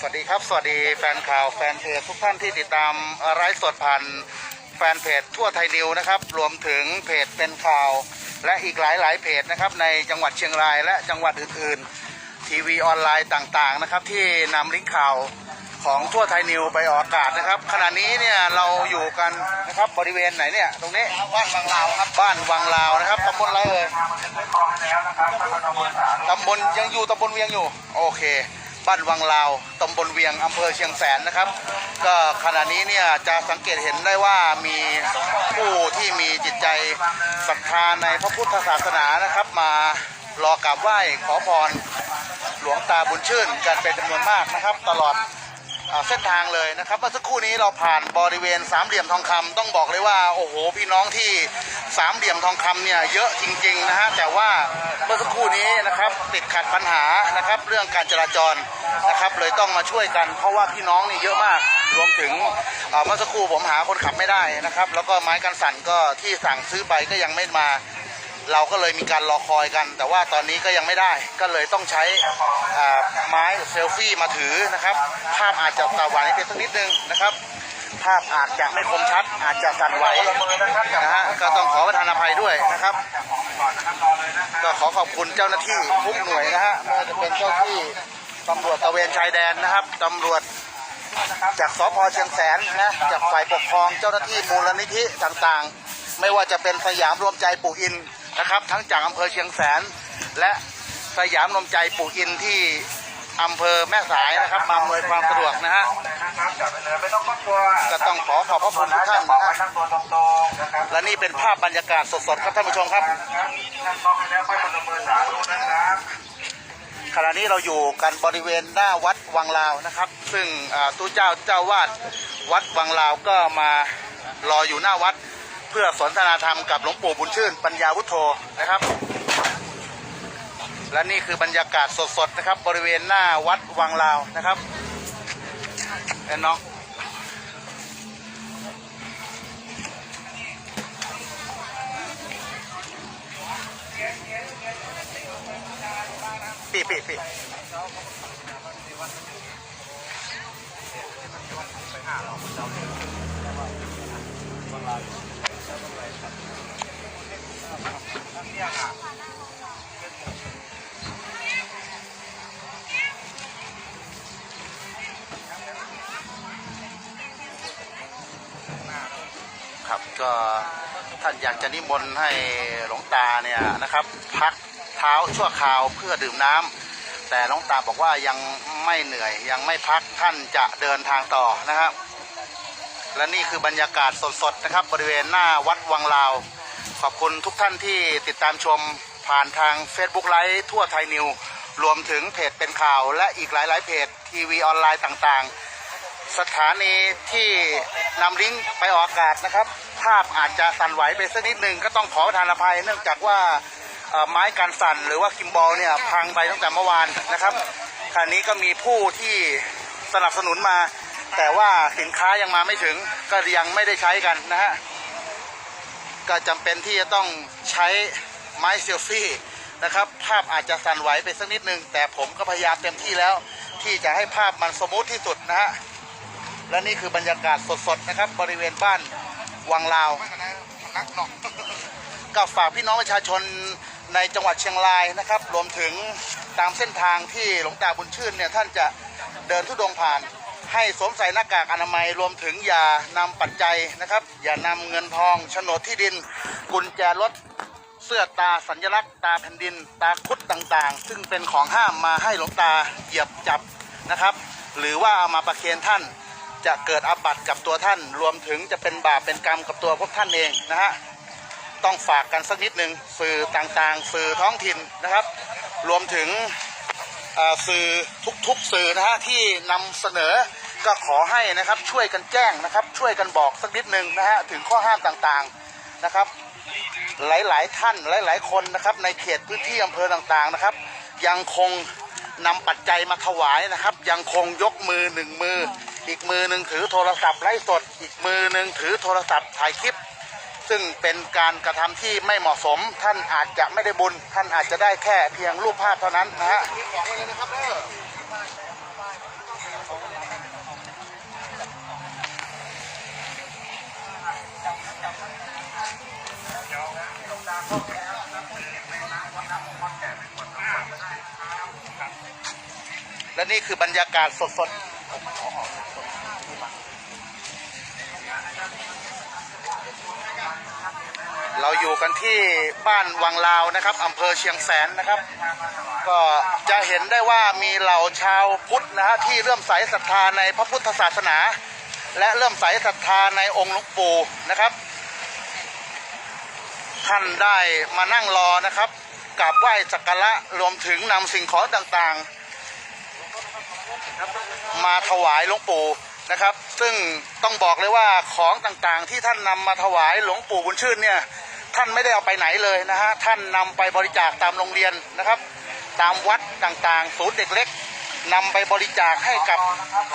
สวัสดีครับ สวัสดีแฟนข่าวแฟนเพจทุกท่านที่ติดตามไลฟ์สดผ่านแฟนเพจทั่วไทยนิวนะครับ รวมถึงเพจเป็นข่าว และอีกหลายหลายๆเพจนะครับในจังหวัดเชียงรายและจังหวัดอื่นๆ ทีวีออนไลน์ต่างๆนะครับที่นำลิงก์ข่าวของทั่วไทยนิวไปออกอากาศนะครับ ขณะนี้เนี่ยเราอยู่กันนะครับบริเวณไหนเนี่ยตรงนี้บ้านวังลาวครับบ้านวังลาวนะครับตำบลอะไรเอ่ยตำบลยังอยู่ตำบลเวียงอยู่ โอเค บ้านวังลาวตำบลเวียงอำเภอเชียงแสนนะครับ ก็ขณะนี้เนี่ยจะสังเกตเห็นได้ว่ามีผู้ที่มีจิตใจศรัทธาในพระพุทธศาสนานะครับ มารอกราบไหว้ขอพรหลวงตาบุญชื่นกันเป็นจำนวนมากนะครับ ตลอด เส้นทางเลยนะครับเมื่อสักครู่นี้เราผ่านบริเวณสามเหลี่ยมทองคำต้องบอกเลยว่าโอ้โหพี่น้องที่สามเหลี่ยมทองคำเนี่ยเยอะจริงๆนะฮะแต่ว่าเมื่อสักครู่นี้นะครับติดขัดปัญหานะครับเรื่องการจราจรนะครับเลยต้องมาช่วยกัน เพราะว่าพี่น้องนี่เยอะมากรวมถึงเมื่อสักครู่ผมหาคนขับไม่ได้นะครับ แล้วก็ไม้กันสั่นก็ที่สั่งซื้อไปก็ยังไม่มา เราก็เลยมีการรอคอยกัน แต่ว่าตอนนี้ก็ยังไม่ได้ก็เลยต้องใช้ไม้เซลฟี่มาถือนะครับ ภาพอาจจะสว่างนิดสักนิดนึงนะครับ ภาพอาจจะไม่คมชัด อาจจะสั่นไหวนะฮะก็ต้องขอประทานอภัยด้วยนะครับ ก็ขอขอบคุณเจ้าหน้าที่ทุกหน่วยนะฮะไม่ว่าจะเป็นเจ้าที่ตำรวจตะเวนชายแดนนะครับตำรวจจากสพเชียงแสนนะจากฝ่ายปกครองเจ้าหน้าที่มูลนิธิต่างๆ ไม่ว่าจะเป็นสยามรวมใจปู่อิน นะครับ ทั้งจากอำเภอเชียงแสน และสยามรวมใจปู่อินที่อำเภอแม่สายนะครับ มาอำนวยความสะดวกนะฮะก็ต้องขอขอบพระคุณทุกท่านนะฮะและนี่เป็นภาพบรรยากาศสดๆครับท่านผู้ชมครับขณะนี้เราอยู่กันบริเวณหน้าวัดวังลาวนะครับ ซึ่งอ่าตู้เจ้าเจ้าวาดวัดวังลาวก็มารออยู่หน้าวัด เพื่อสนทนาธรรมกับหลวงปู่บุญชื่น ปัญญาวุฒโธนะครับ และนี่คือบรรยากาศสดๆนะครับ บริเวณหน้าวัดวังลาวนะครับเอ็นน้องปีปีปีครับ ก็ท่านอยากจะนิมนต์ให้หลวงตาเนี่ยนะครับ พักเท้าชั่วคราวเพื่อดื่มน้ำแต่หลวงตาบอกว่ายังไม่เหนื่อยยังไม่พักท่านจะเดินทางต่อนะครับ และนี่คือบรรยากาศสดๆนะครับ บริเวณหน้าวัดวังลาว ขอบคุณทุกท่านที่ติดตามชมผ่านทาง Facebook ไลฟ์ทั่วไทยนิวรวมถึงเพจเป็นข่าว และอีกหลายๆเพจทีวีออนไลน์ต่างๆ สถานีที่นำลิงก์ไปออกอากาศนะครับ ภาพอาจจะสั่นไหวไปสักนิดหนึ่งก็ต้องขอประทานอภัย เนื่องจากว่าไม้กันสั่นหรือว่าคิมบอลเนี่ยพังไปตั้งแต่เมื่อวานนะครับขณะนี้ก็มีผู้ที่สนับสนุนมา แต่ว่าสินค้ายังมาไม่ถึงก็ยังไม่ได้ใช้กันนะฮะก็จำเป็นที่จะต้องใช้ไม้เซลฟี่นะครับ ภาพอาจจะสั่นไหวไปสักนิดนึง แต่ผมก็พยายามเต็มที่แล้ว ที่จะให้ภาพมันสมูทที่สุดนะฮะและนี่คือบรรยากาศสดๆนะครับ บริเวณบ้าน วังลาวก็ฝากพี่น้องประชาชนในจังหวัดเชียงรายนะครับ รวมถึงตามเส้นทางที่หลวงตาบุญชื่นเนี่ยท่านจะเดินทุดงค์ผ่าน ให้สวมใส่หน้ากากอนามัย รวมถึงอย่านำปัจจัยนะครับ อย่านำเงินทองโฉนดที่ดิน กุญแจรถเสื้อตาสัญลักษณ์ตาแผ่นดิน ตาคุดต่างๆ ซึ่งเป็นของห้ามมาให้หลวงตาเหยียบจับนะครับ หรือว่าเอามาประเคนท่าน จะเกิดอาบัติกับตัวท่าน รวมถึงจะเป็นบาปเป็นกรรมกับตัวพวกท่านเองนะฮะต้องฝากกันสักนิดหนึ่งสื่อต่างๆ สื่อท้องถิ่นนะครับ รวมถึงอ่อสื่อทุกๆสื่อนะฮะที่นำเสนอก็ขอให้นะครับช่วยกันแจ้งนะครับ ช่วยกันบอกสักนิดหนึ่งนะฮะถึงข้อห้ามต่างๆนะครับ หลายๆท่านหลายๆคนนะครับ ในเขตพื้นที่อำเภอต่างๆนะครับ ยังคงนำปัจจัยมาถวายนะครับ ยังคงยกมือหนึ่งมือ อีกมือหนึ่งถือโทรศัพท์ไลฟ์สด อีกมือหนึ่งถือโทรศัพท์ถ่ายคลิป ซึ่งเป็นการกระทำที่ไม่เหมาะสม ท่านอาจจะไม่ได้บุญ ท่านอาจจะได้แค่เพียงรูปภาพเท่านั้นนะฮะและนี่คือบรรยากาศสดๆ เราอยู่กันที่บ้านวังลาวนะครับอำเภอเชียงแสนนะครับ ก็จะเห็นได้ว่ามีเหล่าชาวพุทธนะฮะที่เริ่มใสศรัทธาในพระพุทธศาสนา และเริ่มใสศรัทธาในองค์หลวงปู่นะครับ ท่านได้มานั่งรอนะครับกราบไหว้สักการะรวมถึงนำสิ่งของต่างๆ มาถวายหลวงปู่นะครับ ซึ่งต้องบอกเลยว่าของต่างๆ ที่ท่านนำมาถวายหลวงปู่บุญชื่นเนี่ย ท่านไม่ได้เอาไปไหนเลยนะฮะท่านนำไปบริจาคตามโรงเรียนนะครับ ตามวัดต่างๆ ศูนย์เด็กเล็กนำไปบริจาคให้กับ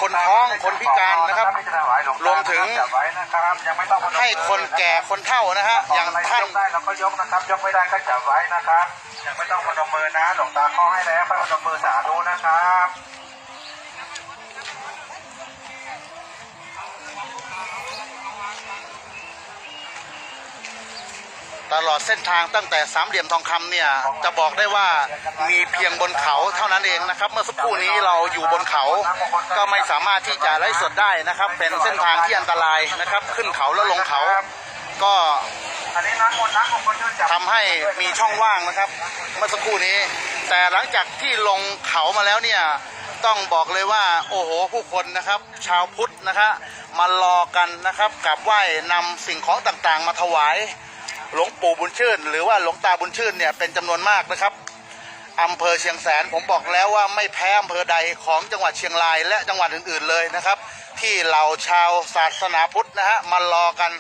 คนท้องคนพิการนะครับรวมถึงให้คนแก่คนเฒ่านะฮะอย่างท่านยกได้เราก็ยกนะครับ ยกไม่ได้ก็จับไว้นะครับยังไม่ต้องพนมมือนะหลวงตาข้อให้แล้วพนมมือสาธุนะครับ ตลอดเส้นทางตั้งแต่สามเหลี่ยมทองคำเนี่ยจะบอกได้ว่ามีเพียงบนเขาเท่านั้นเองนะครับ เมื่อสักครู่นี้เราอยู่บนเขา ก็ไม่สามารถที่จะไล่สดได้นะครับ เป็นเส้นทางที่อันตรายนะครับ ขึ้นเขาแล้วลงเขา ก็ทำให้มีช่องว่างนะครับ เมื่อสักครู่นี้ แต่หลังจากที่ลงเขามาแล้วเนี่ยต้องบอกเลยว่าโอ้โหผู้คนนะครับ ชาวพุทธนะครับมารอกันนะครับกราบไหว้นำสิ่งของต่างๆ มาถวาย หลวงปู่บุญชื่น หรือว่าหลวงตาบุญชื่นเนี่ยเป็นจำนวนมากนะครับอำเภอเชียงแสนผมบอกแล้วว่าไม่แพ้อำเภอใดของจังหวัดเชียงรายและจังหวัดอื่น ๆเลยนะครับ ที่เหล่าชาวศาสนาพุทธนะฮะมารอกัน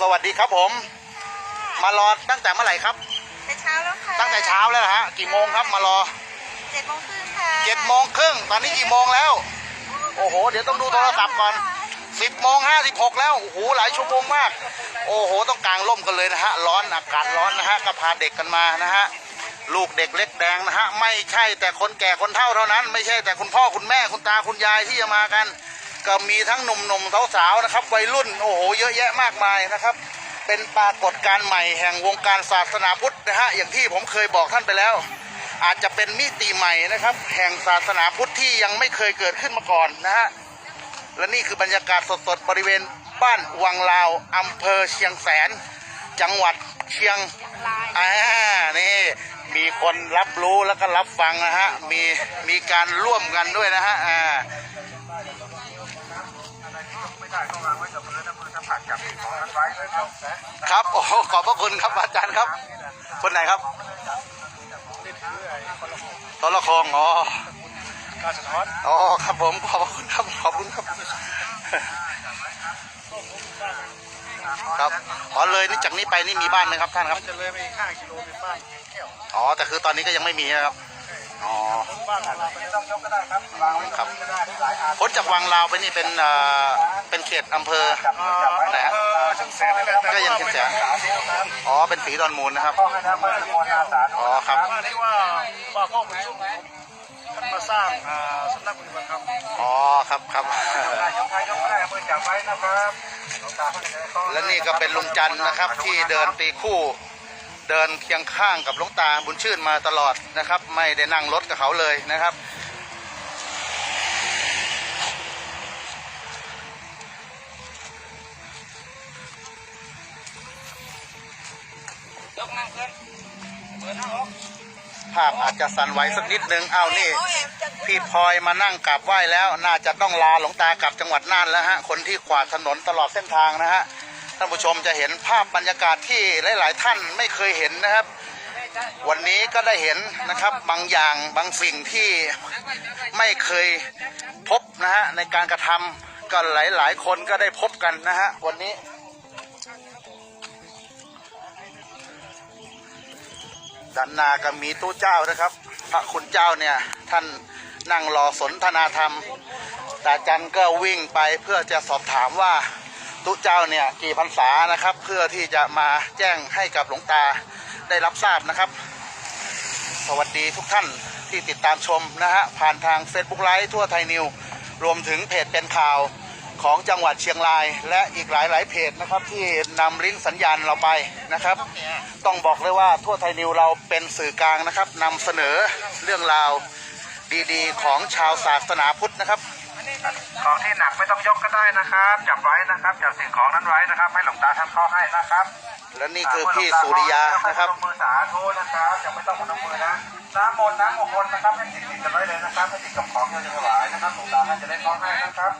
สวัสดีครับผม มารอตั้งแต่เมื่อไหร่ครับแต่เช้าแล้วค่ะตั้งแต่เช้าแล้วนะฮะกี่โมงครับมารอเจ็ดโมงครึ่งค่ะเจ็ดโมงครึ่งตอนนี้กี่โมงแล้ว โอ้โห เดี๋ยวต้องดูโทรศัพท์ก่อนสิบโมงห้าสิบหกแล้วโอ้โหหลายชั่วโมงมาก โอ้โห ต้องกางร่มกันเลยนะฮะร้อนอากาศร้อนนะฮะก็พาเด็กกันมานะฮะลูกเด็กเล็กแดงนะฮะไม่ใช่แต่คนแก่คนเฒ่าเท่านั้น ไม่ใช่แต่คุณพ่อคุณแม่คุณตาคุณยายที่จะมากัน ก็มีทั้งหนุ่มๆสาวๆนะครับวัยรุ่นโอ้โหเยอะแยะมากมายนะครับ เป็นปรากฏการณ์ใหม่แห่งวงการศาสนาพุทธนะฮะอย่างที่ผมเคยบอกท่านไปแล้ว อาจจะเป็นมิติใหม่นะครับ แห่งศาสนาพุทธที่ยังไม่เคยเกิดขึ้นมาก่อนนะฮะ และนี่คือบรรยากาศสดๆ บริเวณบ้านวังลาวอำเภอเชียงแสน จังหวัดเชียงลายอ่านี่มีคนรับรู้แล้วก็รับฟังนะฮะ มีมีการร่วมกันด้วยนะฮะอ่าไม่ได้ต้องวางไว้กับมือนะมือถ้าผ่านจับของนั้นไว้เลยครับนะครับโอ้โหขอบพระคุณครับอาจารย์ครับ คนไหนครับตละคองอ๋อการสะท้อนอ๋อครับผมขอบพระคุณครับขอบคุณครับ ครับอ๋อเลยนี่จากนี้ไปนี่มีบ้านไหมครับท่านครับ มันจะเลยไปอีกห้ากิโลเป็นบ้านแก้วอ๋อแต่คือตอนนี้ก็ยังไม่มีนะครับ อ๋อ บ้านเราไม่ต้องยกก็ได้ครับวางไว้ครับ ก็ได้หลายอันพ้นจากวังลาวไปนี่เป็นเอ่อเป็นเขตอำเภอจับมือจับไว้ไหนฮะ เออเชียงแสนนี่แหละก็ยังเชียงแสนอ๋อ เป็นสีดอนมูลนะครับข้อให้นะเมื่อมนต์อาสาธุอ๋อครับมาที่ว่าป้าพ่อคุณชุ่มท่านมาสร้างอ่าสำนักปฏิบัติธรรมอ๋อ ครับครับ นายกไทยยกไม่ได้มือ จับไว้นะครับหลวงตาท่านจะได้ข้อและนี่ก็เป็นลุงจันทร์นะครับ ที่เดินตีคู่ เดินเคียงข้างกับหลวงตาบุญชื่นมาตลอดนะครับ ไม่ได้นั่งรถกับเขาเลยนะครับ ยกนั่งขึ้นเปิดหน้าอก ภาพอาจจะสั่นไหวสักนิดนึงเอานี่ พี่พลอยมานั่งกราบไหว้แล้ว น่าจะต้องลาหลวงตากลับจังหวัดน่านแล้วฮะ คนที่ขวาดถนนตลอดเส้นทางนะฮะ ท่านผู้ชมจะเห็นภาพบรรยากาศที่หลาย ๆ ท่านไม่เคยเห็นนะครับ วันนี้ก็ได้เห็นนะครับบางอย่างบางสิ่งที่ไม่เคยพบนะฮะในการกระทำก็หลาย ๆ คนก็ได้พบกันนะฮะวันนี้ ด้านหน้าก็มีตู้เจ้านะครับ พระคุณเจ้าเนี่ยท่านนั่งรอสนทนาธรรมตาจันก็วิ่งไปเพื่อจะสอบถามว่าตู้เจ้าเนี่ยกี่พรรษานะครับ เพื่อที่จะมาแจ้งให้กับหลวงตาได้รับทราบนะครับ สวัสดีทุกท่านที่ติดตามชมนะฮะผ่านทาง Facebook ไลฟ์ทั่วไทยนิว รวมถึงเพจเป็นข่าว ของจังหวัดเชียงราย และอีกหลายหลายๆเพจนะครับ ที่นำลิงก์สัญญาณเราไปนะครับ ต้องบอกเลยว่าทั่วไทยนิวเราเป็นสื่อกลางนะครับนำเสนอเรื่องราวดีๆ ของชาวศาสนาพุทธนะครับ ของที่หนักไม่ต้องยกก็ได้นะครับ จับไว้นะครับจับสิ่งของนั้นไว้นะครับ ให้หลวงตาท่านเข้าให้นะครับและนี่คือพี่สุริยานะครับพนมมือสาธุนะครับยังไม่ต้องพนมมือนะน้ำมนต์น้ำมงคลนะครับให้ติดติดกันไว้เลยนะครับให้ติดกับของที่เราจะถวายนะครับหลวงตาท่านจะได้เข้าให้นะครับ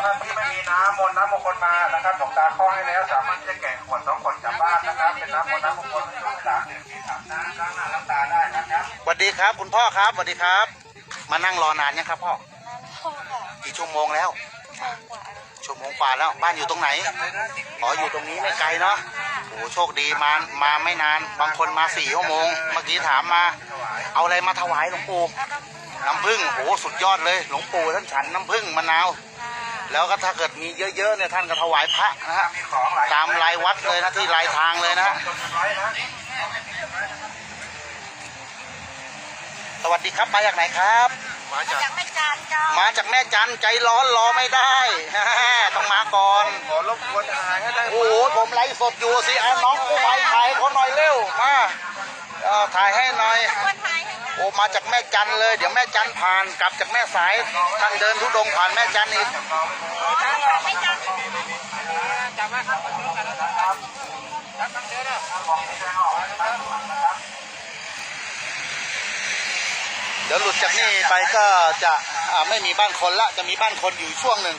ท่านที่ไม่มีน้ำมนต์น้ำมงคลมานะครับหลวงตาข้าให้แล้วสามารถที่จะแกะขวดสองขวดกลับบ้านนะครับเป็นน้ำมนต์น้ำมงคลให้ลูกหลานดื่มกินอาบน้ำล้างหน้าล้างตาได้นะครับสวัสดีครับ คุณพ่อครับสวัสดีครับ มานั่งรอนานยังครับพ่อพ่อค่ะกี่ชั่วโมงแล้วโมงกว่าชั่วโมงกว่าแล้วบ้านอยู่ตรงไหนอ๋ออยู่ตรงนี้ไม่ไกลเนาะโอ้โชคดีมามาไม่นาน บางคนมาสี่ชั่วโมง เมื่อกี้ถามมา เอาอะไรมาถวายหลวงปู่น้ำผึ้งโอ้สุดยอดเลย หลวงปู่ท่านฉันน้ำผึ้งมะนาว แล้วก็ถ้าเกิดมีเยอะๆเนี่ยท่านก็ถวายพระนะฮะมีของหลายตามรายวัดเลยนะที่รายทางเลยนะจดกันไว้นะสวัสดีครับมาจากไหนครับ มาจากจากแม่จานเจ้ามาจากแม่จันใจร้อนรอไม่ได้ต้องมาก่อนขอรบกวนถ่ายให้ได้โอ้โหผมไลฟ์สดอยู่สิเอาน้องกู้ภัยถ่ายเขาหน่อยเร็วมาเออถ่ายให้หน่อย โอ้มาจากแม่จันเลย เดี๋ยวแม่จันผ่านกลับจากแม่สายท่านเดินทุดงผ่านแม่จันอีกแม่จานเดี๋ยวหลุดจากนี่ไปก็จะไม่มีบ้านคนละจะมีบ้านคนอยู่ช่วงหนึ่ง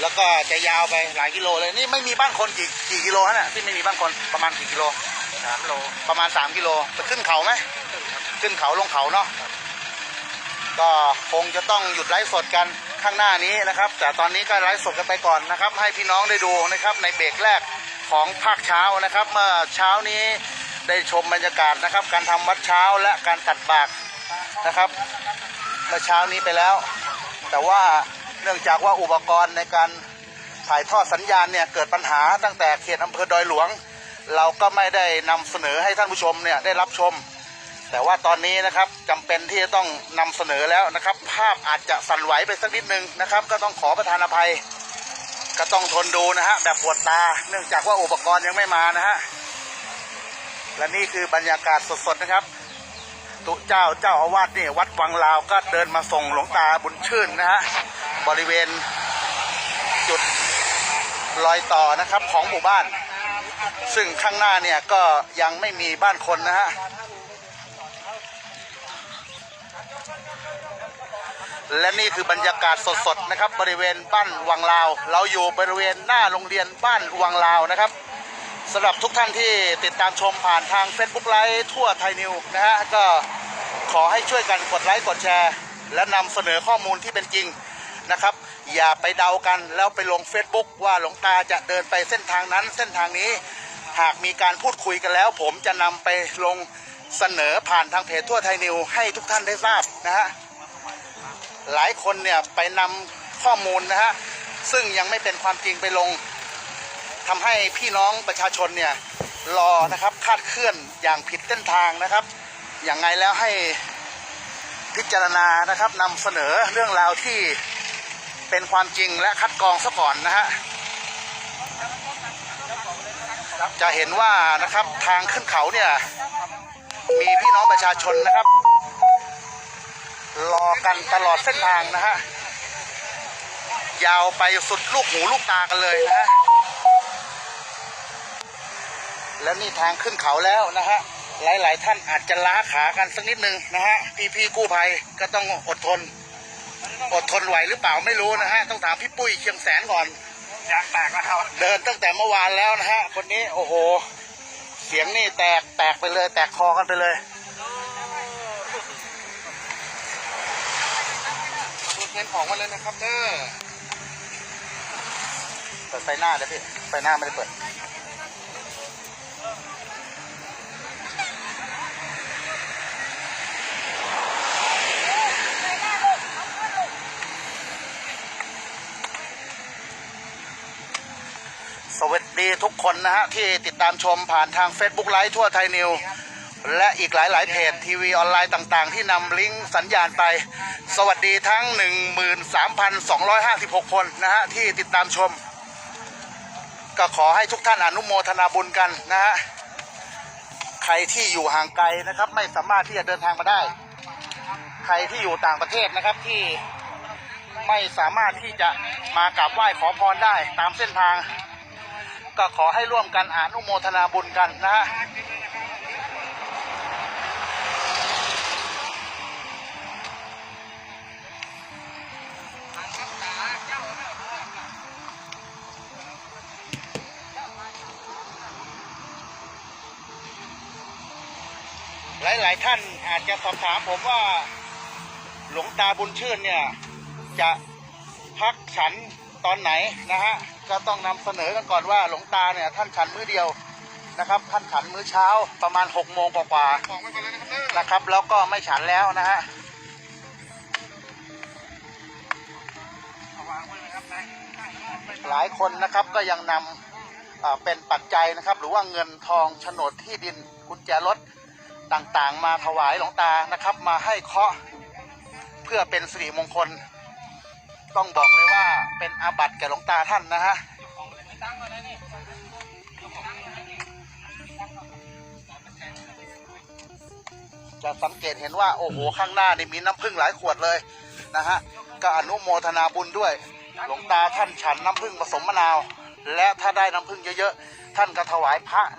แล้วก็จะยาวไปหลายกิโลเลยนี่ไม่มีบ้านคนกี่กี่กิโลฮะเนี่ยที่ไม่มีบ้านคนประมาณกี่กิโล สามโลประมาณ 3 กิโลไปขึ้นเขาไหมขึ้นเขาลงเขาเนาะก็คงจะต้องหยุดไลฟ์สดกันข้างหน้านี้นะครับ แต่ตอนนี้ก็ไลฟ์สดกันไปก่อนนะครับ ให้พี่น้องได้ดูนะครับในเบรกแรกของภาคเช้านะครับ เมื่อเช้านี้ได้ชมบรรยากาศนะครับ การทำวัดเช้าและการตัดบากนะครับเมื่อเช้านี้ไปแล้ว แต่ว่าเนื่องจากว่าอุปกรณ์ในการถ่ายทอดสัญญาณเนี่ยเกิดปัญหาตั้งแต่เขตอำเภอดอยหลวง เราก็ไม่ได้นำเสนอให้ท่านผู้ชมเนี่ยได้รับชม แต่ว่าตอนนี้นะครับจำเป็นที่จะต้องนำเสนอแล้วนะครับ ภาพอาจจะสั่นไหวไปสักนิดนึงนะครับ ก็ต้องขอประทานอภัย ก็ต้องทนดูนะฮะแบบปวดตา เนื่องจากว่าอุปกรณ์ยังไม่มานะฮะและนี่คือบรรยากาศสดๆนะครับ ตุเจ้าเจ้าอาวาสนี่วัดวังลาวก็เดินมาส่งหลวงตาบุญชื่นนะฮะบริเวณจุดรอยต่อนะครับของหมู่บ้าน ซึ่งข้างหน้าเนี่ยก็ยังไม่มีบ้านคนนะฮะ และนี่คือบรรยากาศสดๆนะครับบริเวณบ้านวังลาว เราอยู่บริเวณหน้าโรงเรียนบ้านวังลาวนะครับสำหรับทุกท่านที่ติดตามชมผ่านทาง Facebook ไลฟ์ทั่วไทยนิวนะฮะก็ขอให้ช่วยกันกดไลค์กดแชร์ และนำเสนอข้อมูลที่เป็นจริง อย่าไปเดากันแล้วไปลง Facebook ว่าหลวงตาจะเดินไปเส้นทางนั้น เส้นทางนี้หากมีการพูดคุยกันแล้ว ผมจะนำไปลงเสนอผ่านทางเพจทั่วไทยนิวให้ทุกท่านได้ทราบนะฮะหลายคนเนี่ยไปนำข้อมูลนะฮะซึ่งยังไม่เป็นความจริงไปลงทำให้พี่น้องประชาชนเนี่ยรอนะครับคาดเคลื่อนอย่างผิดเส้นทางนะครับ อย่างไงแล้วให้พิจารณานะครับนำเสนอเรื่องราวที่ เป็นความจริงและคัดกรองซะก่อนนะฮะจะเห็นว่านะครับทางขึ้นเขาเนี่ย มีพี่น้องประชาชนนะครับ รอกันตลอดเส้นทางนะฮะยาวไปสุดลูกหูลูกตากันเลยนะฮะและนี่ทางขึ้นเขาแล้วนะฮะหลาย ๆ ท่านอาจจะล้าขากันสักนิดนึงนะฮะพี่ๆกู้ภัยก็ต้องอดทน อดทนไหวหรือเปล่าไม่รู้นะฮะต้องถามพี่ปุ้ยเชียงแสนก่อนยางแตกแล้วครับเดินตั้งแต่เมื่อวานแล้วนะฮะคนนี้โอ้โห เสียงนี่แตกแตกไปเลย แตกคอกันไปเลยดูเงินของมาเลยนะครับเด้อเปิดไฟหน้าเลยพี่ไฟหน้าไม่ได้เปิด สวัสดีทุกคนนะฮะ ที่ติดตามชมผ่านทาง Facebook ไลฟ์ทั่วไทยนิว และอีกหลาย ๆ เพจทีวีออนไลน์ต่างๆ ที่นำลิงก์สัญญาณไป สวัสดีทั้ง 13,256 คนนะฮะ ที่ติดตามชม ก็ขอให้ทุกท่านอนุโมทนาบุญกันนะฮะ ใครที่อยู่ห่างไกลนะครับ ไม่สามารถที่จะเดินทางมาได้ ใครที่อยู่ต่างประเทศนะครับที่ไม่สามารถที่จะมากราบไหว้ขอพรได้ตามเส้นทาง ก็ขอให้ร่วมกันอนุโมทนาบุญกันนะฮะหลาย ๆ ท่านอาจจะสอบถามผมว่าหลวงตาบุญชื่นเนี่ย จะพักฉันตอนไหนนะฮะ ก็ต้องนำเสนอกันก่อนว่าหลวงตาเนี่ยท่านฉันมื้อเดียวนะครับ ท่านฉันมื้อเช้าประมาณ6กโมงกว่าๆนะครับ แล้วก็ไม่ฉันแล้วนะฮะหลายคนนะครับก็ยังนำอ่าเป็นปัจจัยนะครับ หรือว่าเงินทองโฉนดที่ดินกุญแจรถต่างๆ มาถวายหลวงตานะครับ มาให้เคราะห์เพื่อเป็นสิริมงคล ต้องบอกเลยว่าเป็นอาบัติแก่หลวงตาท่านนะฮะจะสังเกตเห็นว่าโอ้โหข้างหน้านี่มีน้ำผึ้งหลายขวดเลยนะฮะก็อนุโมทนาบุญด้วย หลวงตาท่านฉันน้ำผึ้งผสมมะนาว และถ้าได้น้ำผึ้งเยอะๆ ท่านก็ถวายพระนะ